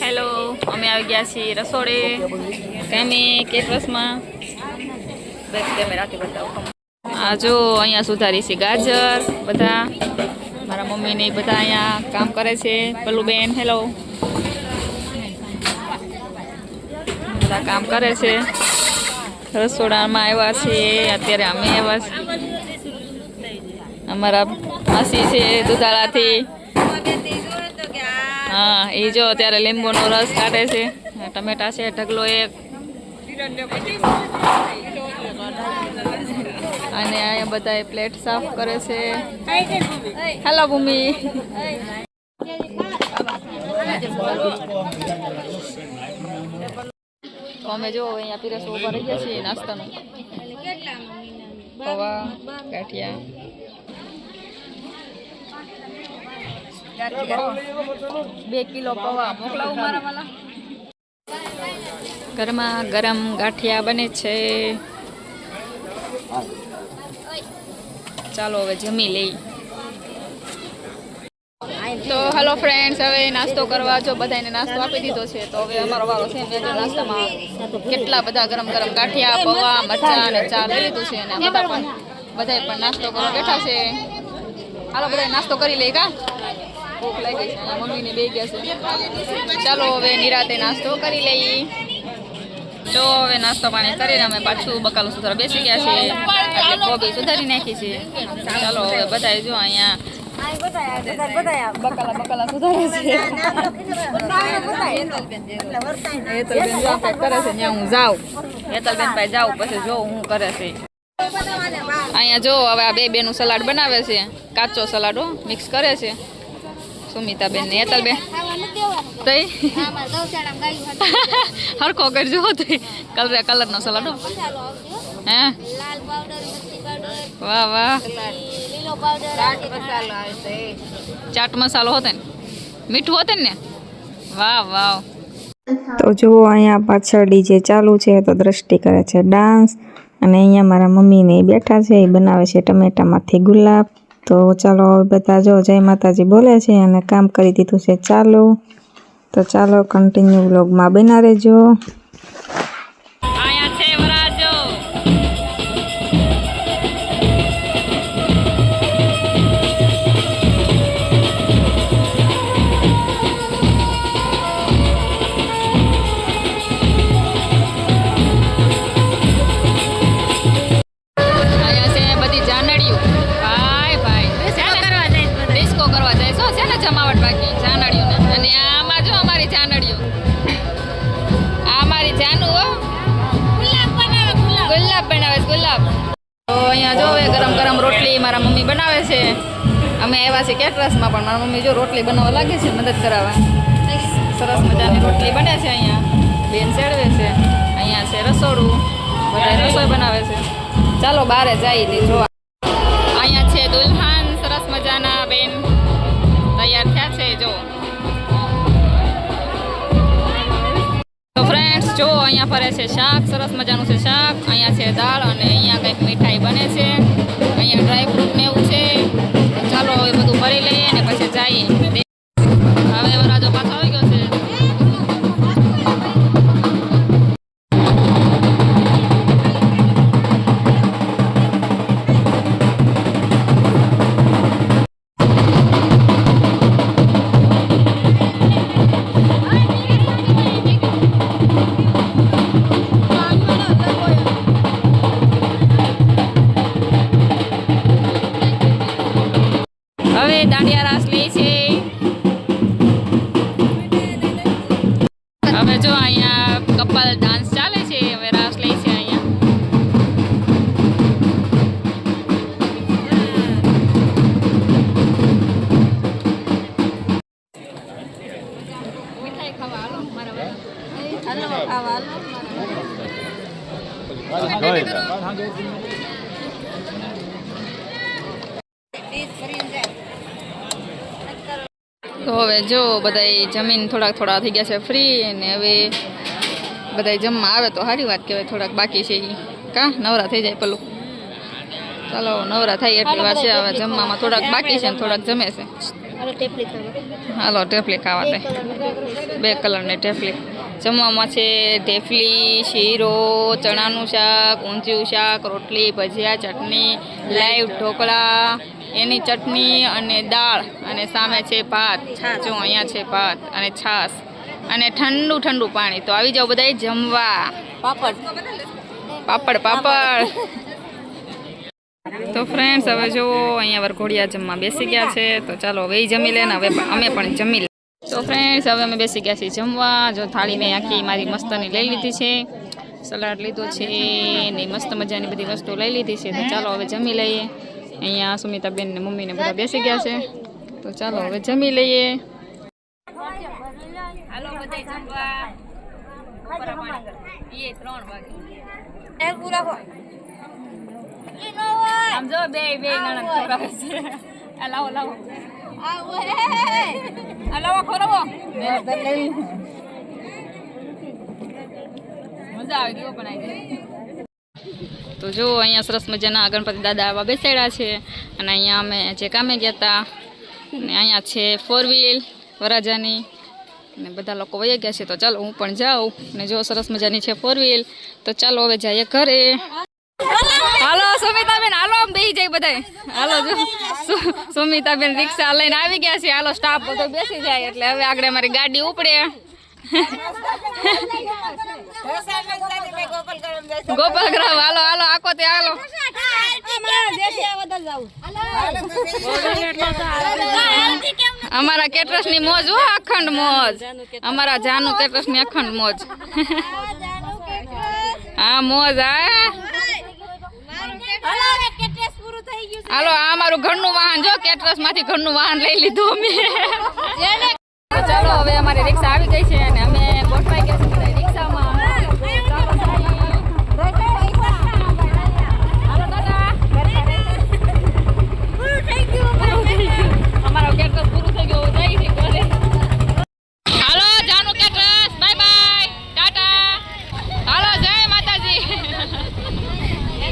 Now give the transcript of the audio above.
Hello અમે આવી ગયા છીએ રસોડે. કેમે કેટરસમાં બેક કેમેરાથી બતાવો આ જો, અહીંયા સુધારી છે ગાજર, બધા. મારા મમ્મીને બધા અહીંયા કામ કરે છે. પલ્લુબેન હેલો બધા કામ કરે છે. રસોડામાં આવ્યા છીએ. અત્યારે અમે આવ્યા છીએ. અમારા માસી છે દુધાળાથી. હા, એ જો અત્યારે લીંબુનો રસ કાઢે છે. ટમેટા છે, ઢગલો એક. અને અહીંયા બધા પ્લેટ સાફ કરે છે. હેલો ભૂમિ. અમે જો અહીંયા પીરસ ઊભા રહી ગયા છીએ નાસ્તાનું. પૌવા, ગાંઠિયા. ઘરમાં ગરમ ગાંઠિયા બને છે. ચાલો હવે જમી લઈ. તો હેલો ફ્રેન્ડ્સ હવે નાસ્તો કરવા જો બધાને નાસ્તો આપી દીધો છે, તો હવે અમારો વાળો છે મેં નાસ્તામાં કેટલા બધા ગરમ ગરમ ગાંઠિયા, પૌવા, મરચા અને ચા લઈ લીધું છે અને બધા પણ બધાએ પણ નાસ્તો કરવા બેઠા છે. હાલો બધા નાસ્તો કરી લઈ કા? છે. બે છે. ચાલો હવે નિરાતે નાસ્તો કરી લઈએ. જો હવે નાસ્તો પાણી કરીને અમે પાછું બકાલું સુધારા બેસી ગયા છીએ. એટલે કોબી સુધારી નાખી છે. ચાલો હવે બધાય જો અહીંયા બકાલા સુધારે છે. જો છે હું જાઉં. હેતલબેન ભાઈ જાઉં, પછી જોઉં હું કરે છે. અહીંયા જો હવે આ બે બેનું સલાડ બનાવે છે. કાચો સલાડ મિક્સ કરે છે. સુમિતાબેન ને હેતલબેન તઈ? હરખો કરજો તઈ. કલર કલરનો સલાડ હે. લાલ પાવડર મરચી પાવડર વાહ વાહ. લીલો પાવડર ચાટ મસાલો આવે ચાટ મસાલો હોતે ને? મીઠું હોતે ને? વાહ વાહ. તો જુઓ અહીંયા પાછળ ડીજે ચાલુ છે તો દ્રષ્ટિ કરે છે ડાન્સ. અને અહીંયા મારા મમ્મીને બેઠા છે એ બનાવે છે ટમેટામાંથી ગુલાબ. તો ચાલો બધા જો જય માતાજી બોલે છે અને કામ કરી દીધું છે ચાલો. તો ચાલો કન્ટિન્યુ વ્લોગમાં બના રહેજો. છે. અમે આવ્યા છીએ કેટરસમાં, પણ મારા મમ્મી જો રોટલી બનાવવા લાગે છે, મદદ કરાવવા. સરસ મજાની રોટલી બને છે અહીંયા. બેન સેડવે છે. અહીંયા છે રસોડું. બધા રસોઈ બનાવે છે. ચાલો બારે જઈએ તે જોવા. અહીંયા છે દુલ્હન, સરસ મજાના બેન. તૈયાર થયા છે, જો. તો ફ્રેન્ડ્સ જો અહીંયા ફરે છે શાક, સરસ મજાનું છે શાક. અહીંયા છે દાળ અને અહીંયા કંઈક મીઠાઈ બને છે. અહીંયા ડ્રાય ફ્રૂટ ને એવું હવે દાંડિયા રાસ લે છે. હવે જો અહીંયા કપલ ડાન્સ ચાલે છે હવે રાસ લે છે અહીંયા મીઠાઈ ખાવા હાલો મારા હાલો ખાવા હાલો તો હવે જો બધાય જમીન થોડાક થોડા થઈ ગયા છે ફ્રી અને હવે બધાય જમવા આવે તો સારી વાત કહેવાય થોડાક બાકી છે. કા? નવરા થઈ જાય પેલું. ચાલો નવરા થાય એટલી વાર છે હવે જમવામાં થોડાક બાકી છે ને થોડાક જમે છે. હાલો ટેફલી ખાવા. દે. બે કલરની ટેફલી જમવામાં છે ઢેફલી શીરો ચણાનું શાક ઊંધિયું શાક રોટલી ભજીયા ચટણી લાઈવ ઢોકળા એની ચટણી અને દાળ અને સામે છે ભાત. જો અહીંયા છે ભાત અને છાશ. અને ઠંડુ ઠંડુ પાણી. તો આવી જાઓ બધાય જમવા. પાપડ. પાપડ પાપડ. તો ફ્રેન્ડ્સ હવે જો અહીંયા વરઘોડિયા જમવા બેસી ગયા છે. તો ચાલો હવે જમી લે ને હવે અમે પણ જમી લે. તો ફ્રેન્ડ્સ હવે અમે બેસી ગયા છીએ જમવા. જો થાળી મેં આખી મારી મસ્તની લઈ લીધી છે. સલાડ લીધો છે ને મસ્ત મજાની બધી વસ્તુ લઈ લીધી છે. તો ચાલો હવે જમી લઈએ. અહીંયા સુમિતાબેન ને મમ્મી ને બધા બેસી ગયા છે. તો ચાલો હવે જમી લઈએ. હાલો બધા જમવા. એ ત્રણ વાગે. આમ જો બે બે નણંદ ખવડાવે છે. આ લાવો લાવો. આ લાવો ખોરવો. મજા આવી ગયો પણ આવી તો જો અહીંયા સરસ મજાના ગણપતિ દાદા આવા બેસાડ્યા છે અને અહીંયા અમે જે કામે ગયા હતા, ને અહીંયા છે ફોર વ્હીલ વરાજાની, ને બધા લોકો વહી ગયા છે, તો ચાલો હું પણ જાઉં, ને જો સરસ મજાની છે ફોર વ્હીલ તો ચાલો હવે જઈએ ઘરે. હાલો, સુમિતાબેન, હાલો, આમ બેસી જાય બધાય. હાલો, જો સુમિતાબેન રિક્ષા લઈને આવી ગયા છે. હાલો સ્ટાફ બધો બેસી જાય, એટલે હવે આગળ અમારી ગાડી ઉપડે. ગોપાલગ્રામ, હાલો હાલો, આખો તે હાલો. અમારા કેટરસની મોજ, હો, અખંડ મોજ. અમારા જાનુ કેટરસની અખંડ મોજ. હા, મોજ આ હાલો, આ અમારું ઘરનું વાહન, જો કેટરસમાંથી ઘરનું વાહન લઈ લીધું અમે. ચાલો હવે અમારી રિક્ષા આવી ગઈ છે અને અમે ગોઠવાઈ ગયા